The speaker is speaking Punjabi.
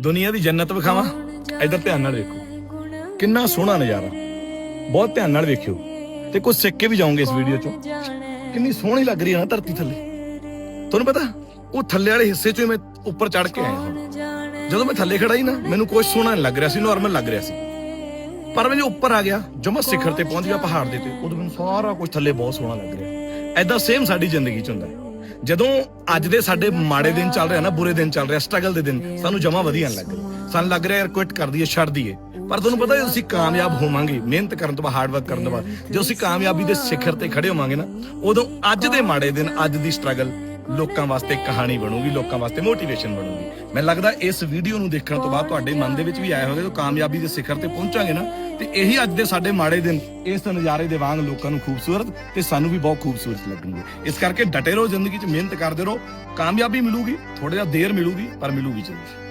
ਦੁਨੀਆ ਦੀ ਜੰਨਤ ਵਿਖਾਵਾਂ? ਇੱਧਰ ਧਿਆਨ ਨਾਲ ਵੇਖੋ। ਕਿੰਨਾ ਸੋਹਣਾ ਨਜ਼ਾਰਾ। ਬਹੁਤ ਧਿਆਨ ਨਾਲ ਵੇਖਿਓ। ਤੇ ਕੁਝ ਸਿੱਖ ਕੇ ਵੀ ਜਾਓਗੇ ਇਸ ਵੀਡੀਓ ਚੋਂ। ਕਿੰਨੀ ਸੋਹਣੀ ਲੱਗ ਰਹੀ ਹੈ ਨਾ ਧਰਤੀ ਥੱਲੇ। ਤੁਹਾਨੂੰ ਪਤਾ, ਉਹ ਥੱਲੇ ਵਾਲੇ ਹਿੱਸੇ ਚੋਂ ਹੀ ਮੈਂ ਉੱਪਰ ਚੜ ਕੇ ਆਇਆ ਹੁਣ ਜਦੋਂ ਮੈਂ ਥੱਲੇ ਖੜਾ ਹੀ ਨਾ, ਮੈਨੂੰ ਕੁਝ ਸੋਹਣਾ ਨਹੀਂ ਲੱਗ ਰਿਹਾ ਸੀ ਨਾਰਮਲ ਲੱਗ ਰਿਹਾ ਸੀ। ਪਰ ਮੈਂ ਜੋ ਉੱਪਰ ਆ ਗਿਆ ਜੋ ਮੈਂ ਸਿਖਰ ਤੇ ਪਹੁੰਚ ਗਿਆ ਪਹਾੜ ਦੇ ਤੇ, ਉਦੋਂ ਮੈਨੂੰ ਸਾਰਾ ਕੁਝ ਥੱਲੇ ਬਹੁਤ ਸੋਹਣਾ ਲੱਗ ਰਿਹਾ। ਐਦਾਂ ਸੇਮ ਸਾਡੀ ਜ਼ਿੰਦਗੀ 'ਚ ਹੁੰਦਾ ਹੈ। ਜਦੋਂ ਅੱਜ ਦੇ ਸਾਡੇ ਮਾੜੇ ਦਿਨ ਚੱਲ ਰਿਹਾ ਨਾ ਬੁਰੇ ਦਿਨ ਚੱਲ ਰਿਹਾ ਸਟਰਗਲ ਦੇ ਦਿਨ ਸਾਨੂੰ ਜਮਾ ਵਧੀਆ ਨਹੀਂ ਲੱਗ ਰਿਹਾ। ਸਾਨੂੰ ਲੱਗ ਰਿਹਾ ਯਾਰ ਕੁਇਟ ਕਰ ਦਈਏ ਛੱਡ ਦਈਏ। ਪਰ ਤੁਹਾਨੂੰ ਪਤਾ ਜਦੋਂ ਅਸੀਂ ਕਾਮਯਾਬ ਹੋਵਾਂਗੇ ਮਿਹਨਤ ਕਰਨ ਤੋਂ ਬਾਅਦ ਹਾਰਡ ਵਰਕ ਕਰਨ ਤੋਂ ਬਾਅਦ ਜਦੋਂ ਅਸੀਂ ਕਾਮਯਾਬੀ ਦੇ ਸਿਖਰ ਤੇ ਖੜੇ ਹੋਵਾਂਗੇ ਨਾ ਉਦੋਂ ਅੱਜ ਦੇ ਮਾੜੇ ਦਿਨ ਅੱਜ ਦੀ ਸਟਰਗਲ ਲੋਕਾਂ ਵਾਸਤੇ ਕਹਾਣੀ ਬਣੂਗੀ ਲੋਕਾਂ ਵਾਸਤੇ ਮੋਟੀਵੇਸ਼ਨ ਬਣੂਗੀ। ਮੈਨੂੰ ਲੱਗਦਾ ਇਸ ਵੀਡੀਓ ਨੂੰ ਦੇਖਣ ਤੋਂ ਬਾਅਦ ਤੁਹਾਡੇ ਮਨ ਦੇ ਵਿੱਚ ਵੀ ਆਇਆ ਹੋਵੇਗਾ ਕਿ ਕਾਮਯਾਬੀ ਦੇ ਸਿਖਰ ਤੇ ਪਹੁੰਚਾਂਗੇ ਨਾ ਤੇ ਇਹੀ ਅੱਜ ਦੇ ਸਾਡੇ ਮਾੜੇ ਦਿਨ, ਇਸ ਨਜ਼ਾਰੇ ਦੇ ਵਾਂਗ ਲੋਕਾਂ ਨੂੰ ਖੂਬਸੂਰਤ ਤੇ ਸਾਨੂੰ ਵੀ ਬਹੁਤ ਖੂਬਸੂਰਤ ਲੱਗਣਗੇ। ਇਸ ਕਰਕੇ ਡਟੇ ਰਹੋ ਜ਼ਿੰਦਗੀ 'ਚ, ਮਿਹਨਤ ਕਰਦੇ ਰਹੋ। ਕਾਮਯਾਬੀ ਮਿਲੂਗੀ ਥੋੜਾ ਜਿਹਾ ਦੇਰ ਮਿਲੂਗੀ, ਪਰ ਮਿਲੂਗੀ ਜ਼ਰੂਰ।